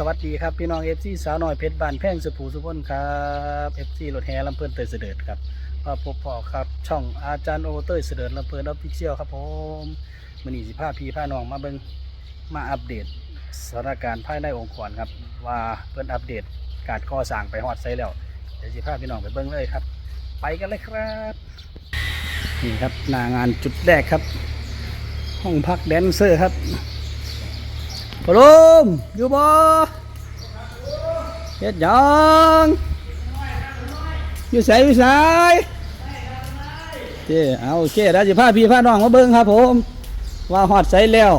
สวัสดีครับพี่น้องเอฟซีสาวน้อยเพชรบานแพ่งสุภูสุพนครับเอฟซีรถแห่ลำเพลินเตยเสด็จครับมาพบพ่อครับช่องอาจารย์โอเตยเสด็จลำเพลินออฟฟิเชียลครับผมมันนี่สิพาพี่พาน้องมาเบิ่งมาอัปเดตสถานการณ์ภายในองค์กรครับ ว่าเพิ่นอัปเดตการก่อสร้างไปฮอดไซแล้วเดี๋ยวสิพาพี่น้องไปเบิ่งเลยครับ ไปกันเลยครับนี่ครับหน้างานจุดแรกครับ ห้องพักแดนเซอร์ครับ พลมอยู่บ่เฮ็ดหยังอยู่ไสอยู่ไสเจ้เอาโอเคแล้วสิพาพี่พาน้องมาเบิ่งครับผม ว่าฮอดไสแล้ว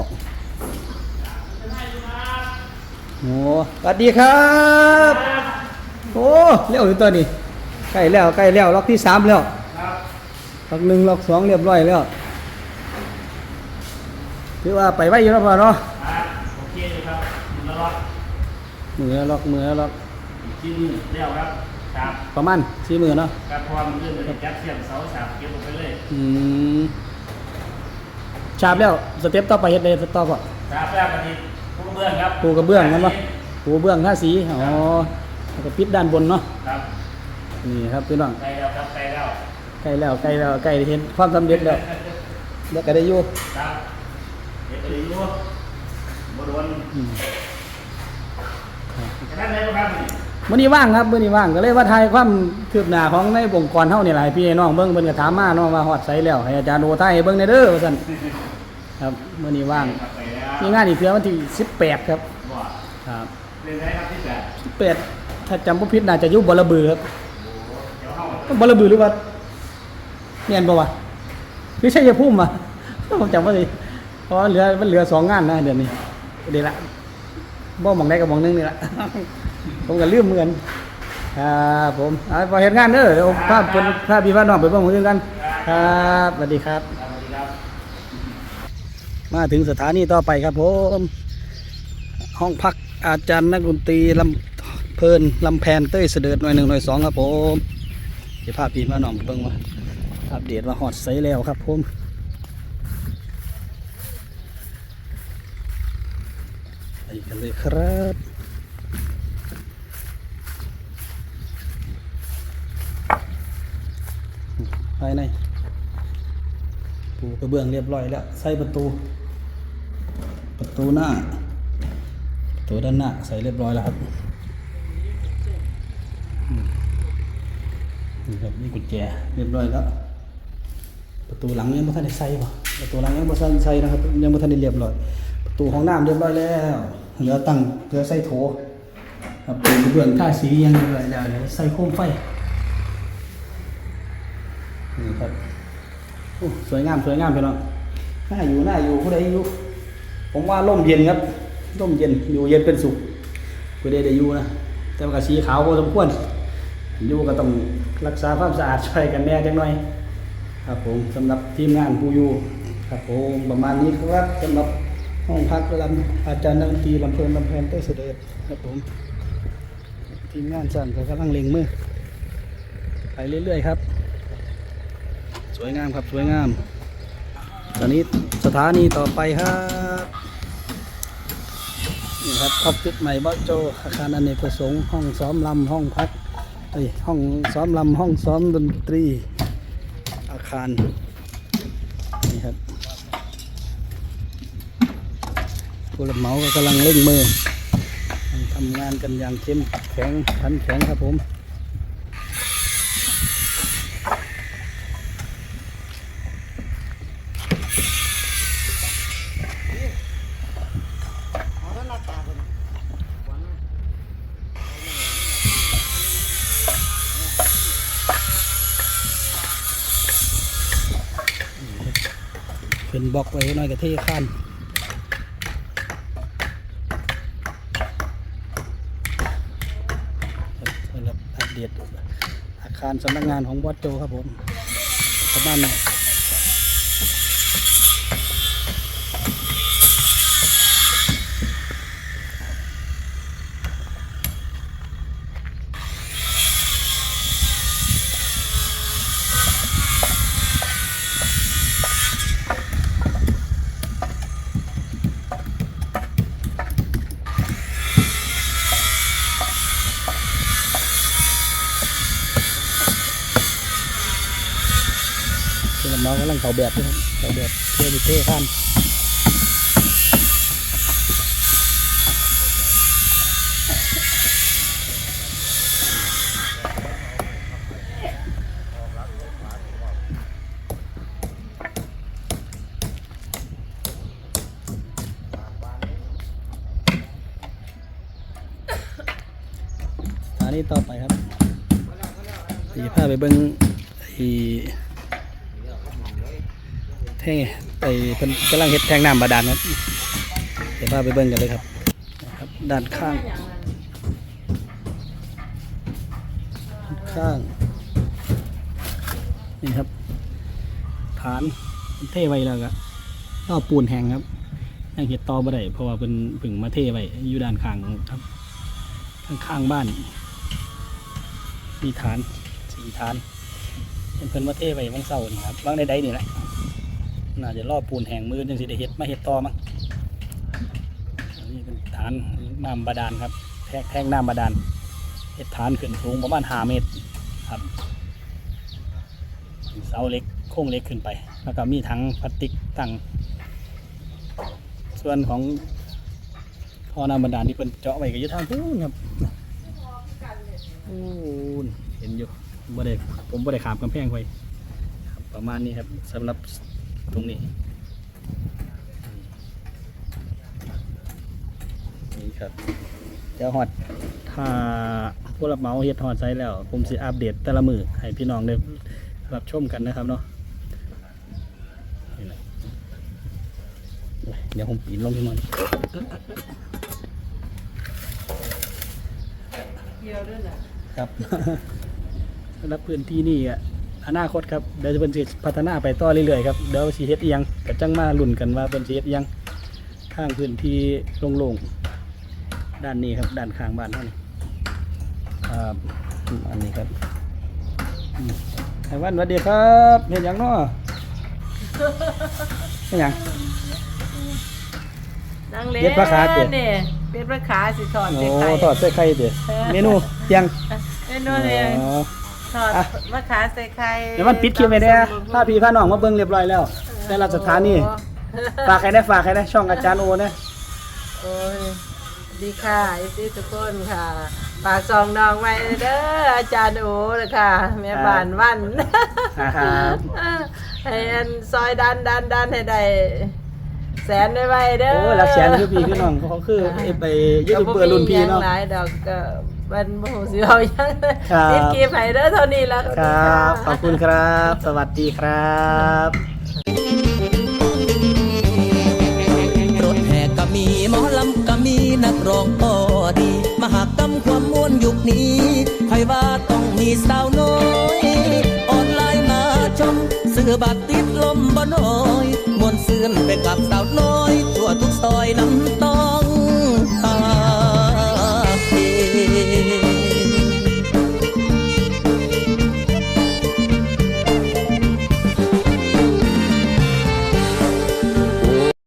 โอ้สวัสดีครับ โอ้เร็วอยู่ตัวนี้ใกล้แล้วใกล้แล้วล็อกที่สามแล้วล็อกหนึ่งล็อกสองเรียบร้อยแล้วถือว่าไปไว้อยู่แล้วพอเนาะ ล้วล็อกมือล็อกมือล็อกอีกที่นี่เรียวครับครับประมาณสี่มือเนาะครับเพราะว่ามันขึ้นไปจัดเสียงเสาสามเก็บลงไปเลยอืมชาบแล้วสเต็ปต่อไปเฮ็ดเลยสต่อป่ะครับแรกกันทีปูกระเบื้องครับปูกระเบื้องนั่นปะปูกระเบื้องท่าสีอ๋อแล้วก็ปิดด้านบนเนาะครับนี่ครับพี่น้องใกล้แล้วครับใกล้แล้วใกล้แล้วใกล้แล้วใกล้เห็นความสำเร็จแล้วแล้วก็ได้อยู่ครับเดี๋ยวไปดูบโดนอื มกระนั้นได้ไหมครับนี่มื้อนี้ว่างครับมื้อนี้ว่างก็เลยว่าทายความคืบหน้าของในองค์กรเฮานี่หลายพี่น้องเบิ่งเพิ่นก็ถามมาเนาะว่าฮอดไสแล้วให้อาจารย์โอทายให้เบิ่งได้เด้อว่าซั่นครับมื้อนี้ว่างครับไปแล้วมีงานอีกเทื่อวันที่18ครับบอกครับเรื่องไหนครับที่แปดเป็ดถ้าจำบ่ผิดน่าจะอยู่บลบือครับเดี๋ยวเข้าบลบือหรือว่าเนียนบ่วะคือใช่ยภูมิอะผมจำบ่ได้เพราะว่าเหลือมันเหลือสองงานนะเดือนนี้เดี๋ยวละ บ่หมองได้กับหมองหนึงนี่ละ ผมก็ลืมเหมือนกันครับผมเอาไปเฮ็ดงานเด้อเดี๋ยวพาเพิ่นพาพพี่พาน้องไปเบิ่งหมองอื่นกันครับสวัสดีครับ มาถึงสถานีต่อไปครับผมห้องพักอาจารย์นักดนตรีลำเพลินลำแพนเต้ยเสด็จหน่วยหนึ่งหน่วยสองครับผมเดี๋ยวพาพี่มาน่องเบิ่งว่าอัปเดตว่าฮอดไซแล้วครับผมไป กันเลยครับภายในปูกระเบื้องเรียบร้อยแล้ว ใส่ประตู ประตูหน้า ประตูด้านหน้าใส่เรียบร้อยแล้วครับนี่ครับนี่กุญแจเรียบร้อยแล้ว ประตูหลังยังไม่ทันได้ใส่ป่ะประตูหลังยังไม่ทันใส่นะครับยังไม่ทันได้เรียบร้อยประตูห้องน้ำเรียบร้อยแล้ว เหลือตั้งเหลือใส่โถครับปูกระเบื้องท่าสียังเรียบร้อยแล้วเลือใส่โคมไฟนี่ครับโอ้สวยงามสวยงามพี่น้องน่าอยู่น่าอยู่ผู้ใดอยู่ผมว่าร่มเย็นครับร่มเย็นอยู่เย็นเป็นสุขผู้ใดได้อยู่นะแต่ว่าก็สีขาวพอสมควรอยู่ก็ต้องรักษาความสะอาดช่วยกันแน่จังหน่อย ครับผมสำหรับทีมงานผู้อยู่ครับผมประมาณนี้ครับสำหรับ ห้องพักลำอาจารย์นักดนตรีลำเพลินลำเพลินเต้เสด็จครับผมทีมงานสั่นก็กำลังเล็งมือไปเรื่อยๆครับ สวยงามครับสวยงาม ตอนนี้สถานีต่อไปครับนี่ครับออฟฟิศใหม่บ้านโจอาคารอเนกประสงค์ห้องซ้อมลำห้องพักเอ้ยห้องซ้อมลำห้องซ้อมดนตรี อาคารนี่ครับ ผู้รับเหมาก็กำลังเร่งมือทำงานกันอย่างเข้มแข็งขันแข็งครับผมขึ้นบล็อกไว้หน่อยกับเทข้านสำหรับอัปเดตอา คารสำนักงานของบอสโจครับผมชาวบ้านี้ น้องกำลังเขาแบบด้วยครับเขาแบบเท่ดิเท่ข้านสถานีต่อไปครับสีผ้าไปเบิ้งไอ้ แท่งไอ้เพิ่นกำลังเฮ็ดแทงน้ำบาดาลครับเดี๋ยวพาไปเบิ้งกันเลยครับนะครับด้านข้าง ข้างนี่ครับ ฐานเทไว้แล้วก็ก็ปูนแห้งครับยังเห็ดต่อบ่ได้เพราะว่าเป็นผึ่งมาเทไว้อยู่ด้านข้างครับ ข้างๆบ้านมีฐานสี่ฐานเป็นเพิ่นมาเทไว้วังเสาร์นี่ครับวางใดๆนี่แหละ น่าจะรอบปูนแห้งมือจังสิได้เฮ็ดมาเฮ็ดต่อมั้งนนี้เป็นฐานน้ำบาดาลครับแทกแทงน้ำบาดาลเฮ็ดฐานขึ้นสูงประมาณห้าเมตรครับเสาเล็กโค้งเล็กขึ้นไป แล้วก็มีถังพลาสติกตั้งส่วนของท่อน้ำบาดาลที่เป็นเจาะไว้ก็อยู่ทางนู้นครับโอ้นเห็นอยู่บ่ได้ผมบ่ได้ขามกำแพงไว้ประมาณนี้ครับสำหรับ ตรงนี้นี่ครับเดี๋ยวฮอดถ้าผู้รับเหมาเฮ็ดฮอดไซแล้ว ผมสิอัปเดตแต่ละมือให้พี่น้องได้รับชมกันนะครับเนาะนี่แหละเดี๋ยวผมปีนลงที่มันเดียวด้วยนะครับสำหรับพื้นที่นี่อะ อนาคตครับเดี๋ยวจะเป็นสิพัฒนาไปต่อเรื่อยๆครับเดี๋ยวสีเฮ็ดอิหยังกับจังมาลุ่นกันว่าเป็นสีเฮ็ดอิหยังข้างพื้นที่โล่งๆด้านนี้ครับด้านข้างบ้านเท่านี้ครับอืมอันนี้ครับอืมไอ้วันสวัสดีครับเห็นยังเนาะเห็นยัง นั่งเล่นเย็ดปลาขาเด็ด เนี่ยเป็ดปลาขาสิทอดโอ้เด็ไข่ทอดใส่ไข่เด็ดเมนูเตียงเมนูเนี่ย อ๋อ ทอดอะปลาขาใส่ไข่เดี๋ยวมันปิดคลิปไปเนี่ยพาพี่พาน้องมาเบิ่งเรียบร้อยแล้วแต่ละสถานีฝากใครได้ฝากใครได้ช่องอาจารย์โอนะโอ้ยดีค่ะไอซีทุกคนค่ะฝากซองน้องไว้เด้ออาจารย์โอ้เลยค่ะแม่บ้านวัน ครับให้อันซอยดันดันดันให้ได้แสนไว้ไว้เด้อโอ้ยรักแสนคือพี่คือน้องเขาคือไอ้ไปยูทูบเบอร์รุ่นพี่เนาะ ก็บ่มีหยังหลายดอกก็ มันบ่ฮู้สิเอาหยังครับ ติดกีบให้เด้อเท่านี้แล้ว ครับ ขอบคุณครับ สวัสดีครับรถแห่ก็มีหมอลำก็มีนักร้องก็ดี มหากรรมความม่วนยุคนี้ใครว่าต้องมีสาวน้อย ออนไลน์มาชมซื้อบัตรติดลมบ่น้อยมวนซื่นไปกับสาวน้อย ทั่วทุกซอยน้ำต